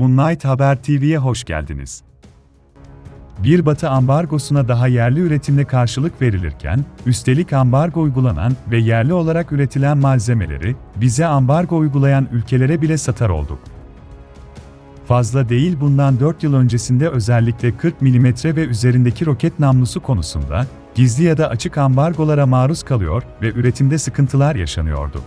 Moonlight Haber TV'ye hoş geldiniz. Bir Batı ambargosuna daha yerli üretimle karşılık verilirken, üstelik ambargo uygulanan ve yerli olarak üretilen malzemeleri, bize ambargo uygulayan ülkelere bile satar olduk. Fazla değil bundan 4 yıl öncesinde özellikle 40 mm ve üzerindeki roket namlusu konusunda, gizli ya da açık ambargolara maruz kalıyor ve üretimde sıkıntılar yaşanıyordu.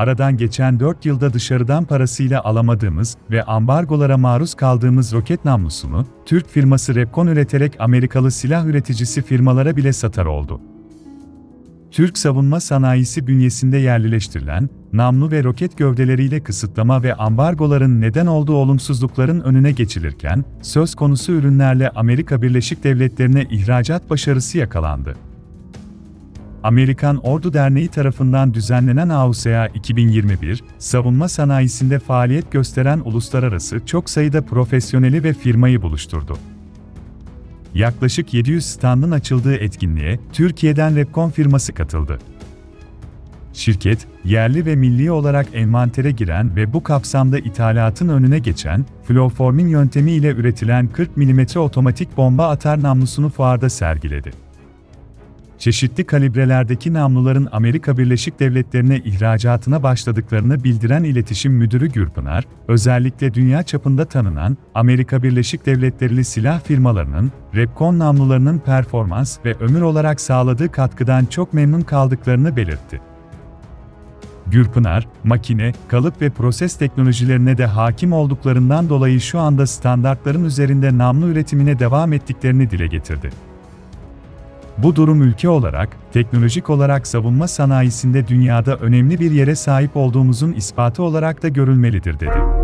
Aradan geçen 4 yılda dışarıdan parasıyla alamadığımız ve ambargolara maruz kaldığımız roket namlusunu, Türk firması Repkon üreterek Amerikalı silah üreticisi firmalara bile satar oldu. Türk savunma sanayisi bünyesinde yerlileştirilen, namlu ve roket gövdeleriyle kısıtlama ve ambargoların neden olduğu olumsuzlukların önüne geçilirken, söz konusu ürünlerle Amerika Birleşik Devletleri'ne ihracat başarısı yakalandı. Amerikan Ordu Derneği tarafından düzenlenen AUSEA 2021, savunma sanayisinde faaliyet gösteren uluslararası çok sayıda profesyoneli ve firmayı buluşturdu. Yaklaşık 700 standın açıldığı etkinliğe Türkiye'den Repkon firması katıldı. Şirket, yerli ve milli olarak envantere giren ve bu kapsamda ithalatın önüne geçen, Flowforming yöntemi ile üretilen 40 mm otomatik bomba atar namlusunu fuarda sergiledi çeşitli kalibrelerdeki namluların Amerika Birleşik Devletleri'ne ihracatına başladıklarını bildiren iletişim müdürü Gürpınar, özellikle dünya çapında tanınan Amerika Birleşik Devletleri'li silah firmalarının Repkon namlularının performans ve ömür olarak sağladığı katkıdan çok memnun kaldıklarını belirtti. Gürpınar, makine, kalıp ve proses teknolojilerine de hakim olduklarından dolayı şu anda standartların üzerinde namlu üretimine devam ettiklerini dile getirdi. Bu durum ülke olarak, teknolojik olarak savunma sanayisinde dünyada önemli bir yere sahip olduğumuzun ispatı olarak da görülmelidir dedi.